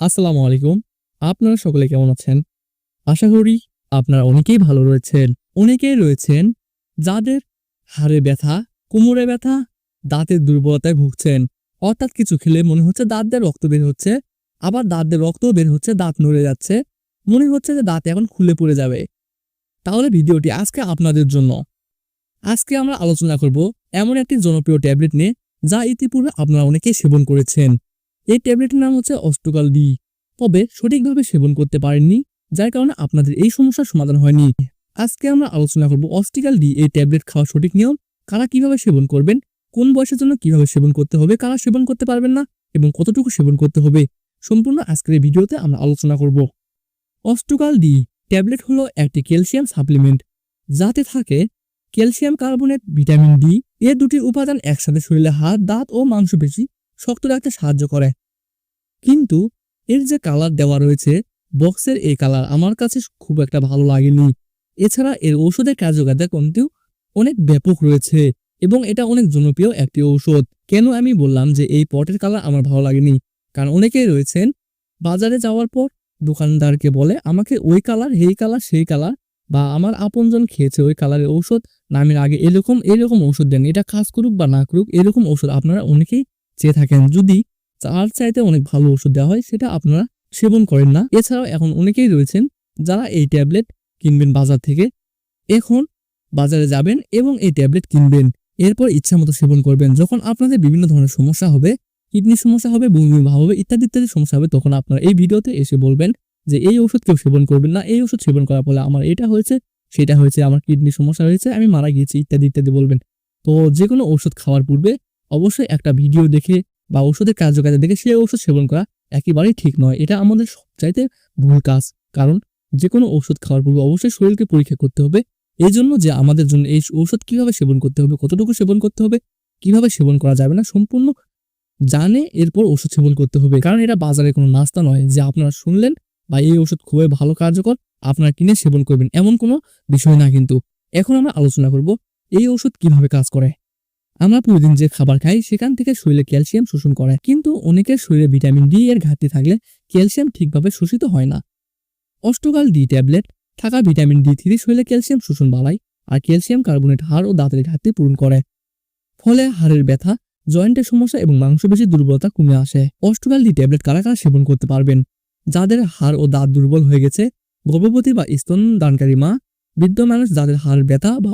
আসসালামু আলাইকুম। আপনারা সকলে কেমন আছেন? আশা করি আপনারা অনেকেই ভালো রয়েছেন। অনেকেই রয়েছেন যাদের হাড়ে ব্যথা, কোমরে ব্যথা, দাঁতের দুর্বলতায় ভুগছেন। অর্থাৎ কিছু খেলে মনে হচ্ছে দাঁত দিয়ে রক্ত বের হচ্ছে, আবার দাঁত দিয়ে রক্ত বের হচ্ছে, দাঁত নড়ে যাচ্ছে। মনে হচ্ছে যে দাঁত এখন খুলে পড়ে যাবে। তাহলে ভিডিওটি আজকে আপনাদের জন্য। আজকে আমরা আলোচনা করব এমন একটি জনপ্রিয় ট্যাবলেট নিয়ে, যা ইতিপূর্বে আপনারা অনেকেই সেবন করেছেন। এই ট্যাবলেটের নাম হচ্ছে অস্টোকাল ডি তবে সঠিকভাবে সেবন করতে পারেননি, যার কারণে আপনাদের এই সমস্যার সমাধান হয়নি। আজকে আমরা আলোচনা করব অস্টিকাল ডি এই ট্যাবলেট খাওয়ার সঠিক নিয়ম, কারা কীভাবে সেবন করবেন, কোন বয়সের জন্য কীভাবে সেবন করতে হবে, কারা সেবন করতে পারবেন না, এবং কতটুকু সেবন করতে হবে, সম্পূর্ণ আজকের এই ভিডিওতে আমরা আলোচনা করব। অস্টোকাল ডি ট্যাবলেট হলো একটি ক্যালসিয়াম সাপ্লিমেন্ট, যাতে থাকে ক্যালসিয়াম কার্বনেট ভিটামিন ডি। এ দুটি উপাদান একসাথে শরীরে হাত দাঁত ও মাংসপেশি শক্ত রাখতে সাহায্য করে। কিন্তু এর যে কালার দেওয়া রয়েছে বক্সের এই কালার আমার কাছে খুব একটা ভালো লাগেনি। এছাড়া এর ঔষধের কার্যকারিতা কিন্তু অনেক ব্যাপক রয়েছে এবং এটা অনেক জনপ্রিয় একটি ঔষধ। কেন আমি বললাম যে এই পটের কালার আমার ভালো লাগেনি? কারণ অনেকেই রয়েছেন, বাজারে যাওয়ার পর দোকানদারকে বলে, আমাকে ওই কালার এই কালার সেই কালার বা, আমার আপনজন খেয়েছে ওই কালারের ঔষধ নামের আগে এরকম এরকম ঔষধ দেন এটা কাজ করুক বা না করুক, এরকম ঔষধ আপনারা অনেকেই চেয়ে থাকেন। যদি তার চাইতে অনেক ভালো ওষুধ দেওয়া হয়, সেটা আপনারা সেবন করেন না। এছাড়াও এখন অনেকেই রয়েছেন যারা এই ট্যাবলেট কিনবেন বাজার থেকে। এখন বাজারে যাবেন এবং এই ট্যাবলেট কিনবেন। এরপর ইচ্ছা মতো সেবন করবেন। যখন আপনাদের বিভিন্ন ধরনের সমস্যা হবে, কিডনির সমস্যা হবে, বমি ভাব হবে, ইত্যাদি ইত্যাদি সমস্যা হবে, তখন আপনারা এই ভিডিওতে এসে বলবেন যে, এই ওষুধ কেউ সেবন করবেন না। এই ওষুধ সেবন করার ফলে আমার এটা হয়েছে, সেটা হয়েছে, আমার কিডনির সমস্যা হয়েছে, আমি মারা গিয়েছি, ইত্যাদি ইত্যাদি বলবেন। তো যে কোনো ওষুধ খাওয়ার পূর্বে অবশ্যই একটা ভিডিও দেখে বা ওষুধের কার্যকারিতা দেখে সেই ওষুধ সেবন করা একেবারেই ঠিক নয়। এটা আমাদের সবচাইতে ভুল কাজ। কারণ যে কোনো ওষুধ খাওয়ার পূর্বে অবশ্যই শরীরকে পরীক্ষা করতে হবে। এই জন্য যে আমাদের জন্য এই ঔষধ কীভাবে সেবন করতে হবে, কতটুকু সেবন করতে হবে, কীভাবে সেবন করা যাবে না, সম্পূর্ণ জানে এরপর ওষুধ সেবন করতে হবে। কারণ এটা বাজারে কোনো নাস্তা নয় যে আপনারা শুনলেন বা এই ওষুধ খুবই ভালো কার্যকর, আপনারা কিনে সেবন করবেন, এমন কোনো বিষয় না কিন্তু। এখন আমরা আলোচনা করব এই ওষুধ কীভাবে কাজ করে। আমরা প্রতিদিন যে খাবার খাই, সেখান থেকে শরীরে ক্যালসিয়াম শোষণ করে। কিন্তু অনেকের শরীরে ভিটামিন ডি এর ঘাটতি থাকলে ক্যালসিয়াম ঠিকভাবে শোষিত হয় না। অষ্টকাল ডি ট্যাবলেট থাকা ভিটামিন ডি থ্রি শরীরে ক্যালসিয়াম শোষণ বাড়ায় আর ক্যালসিয়াম কার্বনেট হাড় ও দাঁতের ঘাটতি পূরণ করে। ফলে হাড়ের ব্যথা, জয়েন্টের সমস্যা এবং মাংসপেশির দুর্বলতা কমে আসে। অষ্টকাল ডি ট্যাবলেট কারা কারা সেবন করতে পারবেন? যাদের হাড় ও দাঁত দুর্বল হয়ে গেছে, গর্ভবতী বা স্তন দানকারী মা, বৃদ্ধ মানুষ যাদের হাড় ব্যথা বা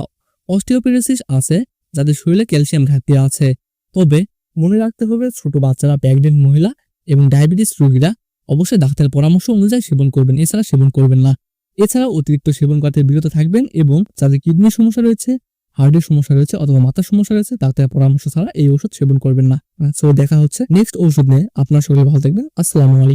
অস্টিওপেরোসিস আছে যাদের শরীরে ক্যালসিয়াম ঘাটতি আছে। তবে মনে রাখতে হবে, ছোট বাচ্চারা, প্রেগনেন্ট মহিলা এবং ডায়াবেটিস রোগীরা অবশ্যই ডাক্তারের পরামর্শ অনুযায়ী সেবন করবেন। এছাড়া সেবন করবেন না। এছাড়া অতিরিক্ত সেবন করতে বিরত থাকবেন এবং যাদের কিডনির সমস্যা রয়েছে, হার্টের সমস্যা রয়েছে অথবা মাথার সমস্যা রয়েছে ডাক্তারের পরামর্শ ছাড়া এই ওষুধ সেবন করবেন না। সো দেখা হচ্ছে নেক্সট ওষুধ নিয়ে। আপনার শরীর ভালো থাকবেন। আসসালামু